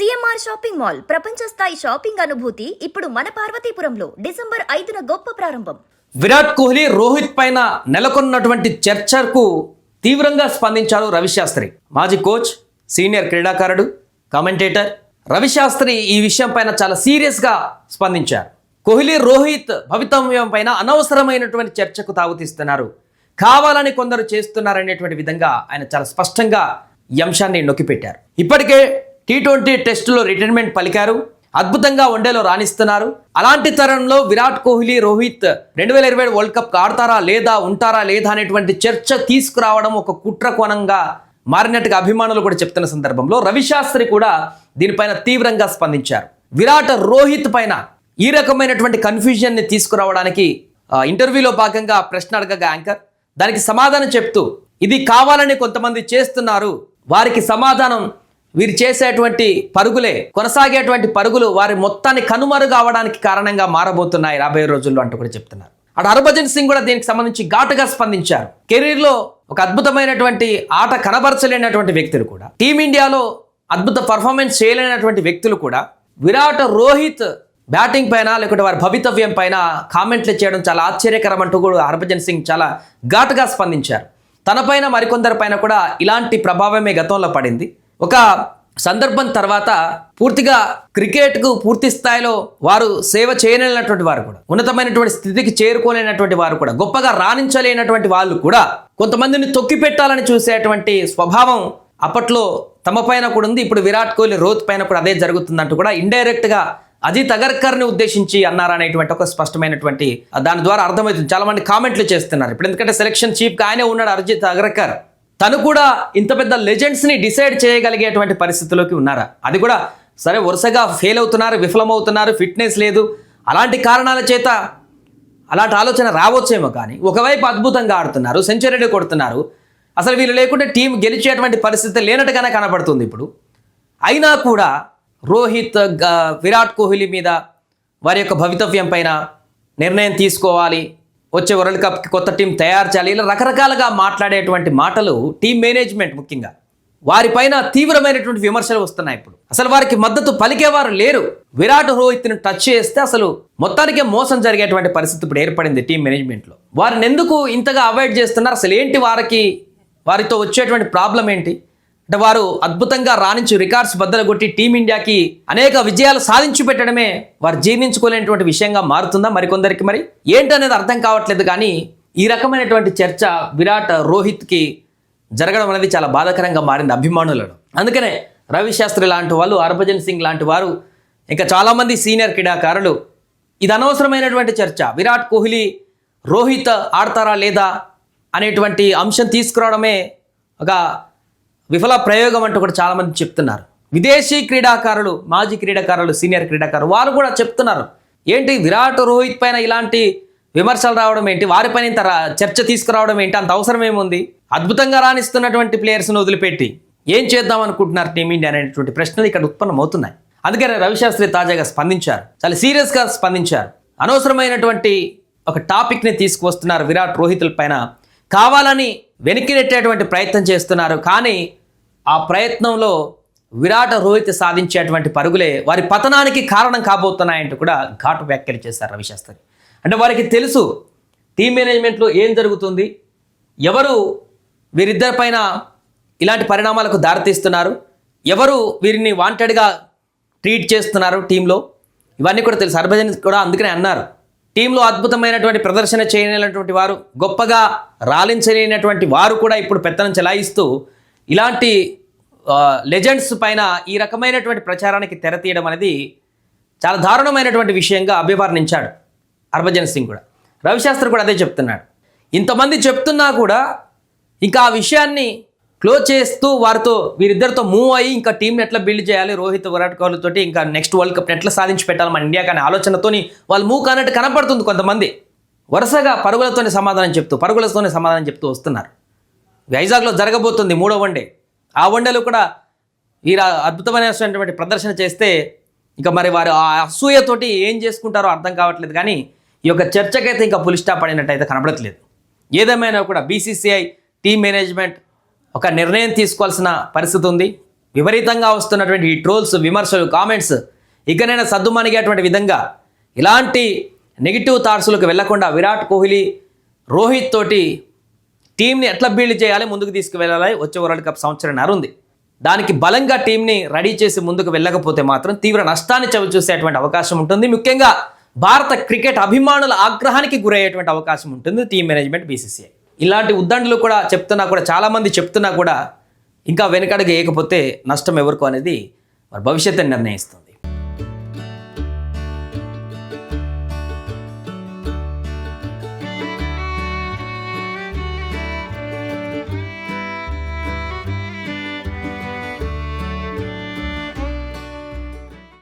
CMR shopping mall ప్రపంచ స్థాయి shopping అనుభూతి ఇప్పుడు మన పార్వతీపురంలో డిసెంబర్ ఐదున గొప్ప ప్రారంభం. విరాట్ కోహ్లీ రోహిత్ పైన నెలకొన్నటువంటి చర్చకు తీవ్రంగా స్పందించారు రవిశాస్త్రి. మాజీ కోచ్ సీనియర్ క్రీడాకారుడు కామెంటేటర్ రవిశాస్త్రి ఈ విషయం పైన చాలా సీరియస్గా స్పందించారు. కోహ్లీ రోహిత్ భవితవ్యం పైన అనవసరమైనటువంటి చర్చకు తాగుతీస్తున్నారు కావాలని కొందరు చేస్తున్నారనేటువంటి విధంగా ఆయన చాలా స్పష్టంగా ఈ అంశాన్ని నొక్కిపెట్టారు. ఇప్పటికే టీ ట్వంటీ టెస్టులో రిటైర్మెంట్ పలికారు. అద్భుతంగా వన్డేలో రాణిస్తున్నారు. అలాంటి తరంలో విరాట్ కోహ్లీ రోహిత్ రెండు వేల ఇరవై వరల్డ్ కప్ ఆడతారా లేదా ఉంటారా లేదా అనేటువంటి చర్చ తీసుకురావడం ఒక కుట్ర కోణంగా మారినట్టుగా అభిమానులు కూడా చెప్తున్న సందర్భంలో రవిశాస్త్రి కూడా దీనిపైన తీవ్రంగా స్పందించారు. విరాట్ రోహిత్ పైన ఈ రకమైనటువంటి కన్ఫ్యూజన్ని తీసుకురావడానికి ఇంటర్వ్యూలో భాగంగా ప్రశ్న అడగగా యాంకర్ దానికి సమాధానం చెప్తూ ఇది కావాలని కొంతమంది చేస్తున్నారు. వారికి సమాధానం వీరు చేసేటువంటి పరుగులే కొనసాగేటువంటి పరుగులు వారి మొత్తాన్ని కనుమరుగు అవడానికి కారణంగా మారబోతున్నాయి రాబోయే రోజుల్లో అంటూ కూడా చెప్తున్నారు. అటు హర్భజన్ సింగ్ కూడా దీనికి సంబంధించి ఘాటుగా స్పందించారు. కెరీర్లో ఒక అద్భుతమైనటువంటి ఆట కనబరచలేనటువంటి వ్యక్తులు కూడా టీమిండియాలో అద్భుత పర్ఫార్మెన్స్ చేయలేనటువంటి వ్యక్తులు కూడా విరాట్ రోహిత్ బ్యాటింగ్ పైన లేకుంటే వారి భవితవ్యం పైన కామెంట్లు చేయడం చాలా ఆశ్చర్యకరం అంటూ కూడా హర్భజన్ సింగ్ చాలా ఘాటుగా స్పందించారు. తనపైన మరికొందరి పైన కూడా ఇలాంటి ప్రభావమే గతంలో పడింది. ఒక సందర్భం తర్వాత పూర్తిగా క్రికెట్కు పూర్తి స్థాయిలో వారు సేవ చేయలేనటువంటి వారు కూడా ఉన్నతమైనటువంటి స్థితికి చేరుకోలేనటువంటి వారు కూడా గొప్పగా రాణించలేనటువంటి వాళ్ళు కూడా కొంతమందిని తొక్కి పెట్టాలని చూసేటువంటి స్వభావం అప్పట్లో తమ పైన కూడా ఉంది. ఇప్పుడు విరాట్ కోహ్లీ రోహిత్ పైన కూడా అదే జరుగుతుందంటూ కూడా ఇండైరెక్ట్గా అజిత్ అగర్కర్ని ఉద్దేశించి అన్నారనేటువంటి ఒక స్పష్టమైనటువంటి దాని ద్వారా అర్థమవుతుంది. చాలామంది కామెంట్లు చేస్తున్నారు. ఇప్పుడు ఎందుకంటే సెలక్షన్ చీఫ్గా ఆయనే ఉన్నాడు అజిత్ అగర్కర్. తను కూడా ఇంత పెద్ద లెజెండ్స్ని డిసైడ్ చేయగలిగేటువంటి పరిస్థితిలోకి ఉన్నారా? అది కూడా సరే వరుసగా ఫెయిల్ అవుతున్నారు విఫలమవుతున్నారు ఫిట్నెస్ లేదు. అలాంటి కారణాల చేత అలాంటి ఆలోచన రావచ్చేమో కానీ ఒకవైపు అద్భుతంగా ఆడుతున్నారు సెంచరీ కొడుతున్నారు. అసలు వీళ్ళు లేకుంటే టీం గెలిచేటువంటి పరిస్థితి లేనట్టుగానే కనబడుతుంది ఇప్పుడు. అయినా కూడా రోహిత్ విరాట్ కోహ్లీ మీద వారి యొక్క భవితవ్యం పైన నిర్ణయం తీసుకోవాలి. వచ్చే వరల్డ్ కప్కి కొత్త టీం తయారు చేయాలి. ఇలా రకరకాలుగా మాట్లాడేటువంటి మాటలు టీం మేనేజ్మెంట్ ముఖ్యంగా. వారిపైన తీవ్రమైనటువంటి విమర్శలు వస్తున్నాయి ఇప్పుడు. అసలు వారికి మద్దతు పలికేవారు లేరు. విరాట్ రోహిత్ని టచ్ చేస్తే అసలు మొత్తానికే మోసం జరిగేటువంటి పరిస్థితి ఇప్పుడు ఏర్పడింది టీం మేనేజ్మెంట్లో. వారిని ఎందుకు ఇంతగా అవాయిడ్ చేస్తున్నారు? అసలు ఏంటి వారికి వారితో వచ్చేటువంటి ప్రాబ్లం ఏంటి? అంటే వారు అద్భుతంగా రాణించి రికార్డ్స్ బద్దలు కొట్టి టీమిండియాకి అనేక విజయాలు సాధించి పెట్టడమే వారు జీర్ణించుకోలేనటువంటి విషయంగా మారుతుందా మరికొందరికి మరి? ఏంటనేది అర్థం కావట్లేదు కానీ ఈ రకమైనటువంటి చర్చ విరాట్ రోహిత్కి జరగడం అనేది చాలా బాధాకరంగా మారింది అభిమానులను అందుకనే రవి శాస్త్రి లాంటి వాళ్ళు హర్భజన్ సింగ్ లాంటి వారు ఇంకా చాలామంది సీనియర్ క్రీడాకారులు ఇది అనవసరమైనటువంటి చర్చ. విరాట్ కోహ్లీ రోహిత్ ఆడతారా లేదా అనేటువంటి అంశం తీసుకురావడమే ఒక విఫల ప్రయోగం అంటూ కూడా చాలామంది చెప్తున్నారు. విదేశీ క్రీడాకారులు మాజీ క్రీడాకారులు సీనియర్ క్రీడాకారులు వారు కూడా చెప్తున్నారు. ఏంటి విరాట్ రోహిత్ పైన ఇలాంటి విమర్శలు రావడం ఏంటి? వారిపైన ఇంత చర్చ తీసుకురావడం ఏంటి? అంత అవసరం ఏముంది? అద్భుతంగా రాణిస్తున్నటువంటి ప్లేయర్స్ను వదిలిపెట్టి ఏం చేద్దాం అనుకుంటున్నారు టీమిండియా అనేటువంటి ప్రశ్నలు ఇక్కడ ఉత్పన్నమవుతున్నాయి. అందుకనే రవిశాస్త్రి తాజాగా స్పందించారు. చాలా సీరియస్గా స్పందించారు. అనవసరమైనటువంటి ఒక టాపిక్ని తీసుకువస్తున్నారు విరాట్ రోహితుల పైన. కావాలని వెనక్కి నెట్టేటువంటి ప్రయత్నం చేస్తున్నారు. కానీ ఆ ప్రయత్నంలో విరాట రోహిత్ సాధించేటువంటి పరుగులే వారి పతనానికి కారణం కాబోతున్నాయంటూ కూడా ఘాటు వ్యాఖ్యలు చేశారు రవిశాస్త్రి. అంటే వారికి తెలుసు టీం మేనేజ్మెంట్లో ఏం జరుగుతుంది ఎవరు వీరిద్దరి పైన ఇలాంటి పరిణామాలకు దారితీస్తున్నారు ఎవరు వీరిని వాంటెడ్గా ట్రీట్ చేస్తున్నారు టీంలో ఇవన్నీ కూడా తెలుసు. హర్భజన్ కూడా అందుకనే అన్నారు. టీంలో అద్భుతమైనటువంటి ప్రదర్శన చేయలేనటువంటి వారు గొప్పగా రాలించలేనటువంటి వారు కూడా ఇప్పుడు పెత్తనం చెలాయిస్తూ ఇలాంటి లెజెండ్స్ పైన ఈ రకమైనటువంటి ప్రచారానికి తెర తీయడం అనేది చాలా దారుణమైనటువంటి విషయంగా అభివర్ణించాడు హర్భజన్ సింగ్ కూడా. రవిశాస్త్రి కూడా అదే చెప్తున్నాడు. ఇంతమంది చెప్తున్నా కూడా ఇంకా ఆ విషయాన్ని క్లోజ్ చేస్తూ వారితో వీరిద్దరితో మూవ్ అయ్యి ఇంకా టీంని ఎట్లా బిల్డ్ చేయాలి రోహిత్ విరాట్ కోహ్లీ తోటి ఇంకా నెక్స్ట్ వరల్డ్ కప్ ఎట్లా సాధించి పెట్టాలి మన ఇండియా కానీ ఆలోచనతోని వాళ్ళు మూవ్ కానట్టు కనపడుతుంది కొంతమంది. వరుసగా పరుగులతోనే సమాధానం చెప్తూ పరుగులతోనే సమాధానం చెప్తూ వస్తున్నారు. వైజాగ్లో జరగబోతుంది మూడో వన్డే ఆ వన్డేలో కూడా వీరు అద్భుతమైనటువంటి ప్రదర్శన చేస్తే ఇక మరి వారు ఆ అసూయతోటి ఏం చేసుకుంటారో అర్థం కావట్లేదు కానీ ఈ యొక్క చర్చకైతే ఇంకా పులి స్టాప్ పడినట్టయితే కనబడట్లేదు. ఏదేమైనా కూడా బీసీసీఐ టీమ్ మేనేజ్మెంట్ ఒక నిర్ణయం తీసుకోవాల్సిన పరిస్థితి ఉంది. విపరీతంగా వస్తున్నటువంటి ఈ ట్రోల్స్ విమర్శలు కామెంట్స్ ఇకనైనా సర్దుమణిగేటువంటి విధంగా ఇలాంటి నెగిటివ్ థాట్స్లకు వెళ్ళకుండా విరాట్ కోహ్లీ రోహిత్ తోటి టీంని ఎట్లా బిల్డ్ చేయాలి ముందుకు తీసుకువెళ్ళాలి వచ్చే వరల్డ్ కప్ సంవత్సరం ఉంది. దానికి బలంగా టీంని రెడీ చేసి ముందుకు వెళ్ళకపోతే మాత్రం తీవ్ర నష్టాన్ని చవిచూసేటువంటి అవకాశం ఉంటుంది. ముఖ్యంగా భారత క్రికెట్ అభిమానుల ఆగ్రహానికి గురయ్యేటువంటి అవకాశం ఉంటుంది టీం మేనేజ్మెంట్ బీసీసీఐ. ఇలాంటి ఉద్దండులు కూడా చెప్తున్నా కూడా చాలామంది చెప్తున్నా కూడా ఇంకా వెనకడుగు వేయకపోతే నష్టం ఎవరికో అనేది మరి భవిష్యత్తుని నిర్ణయిస్తుంది.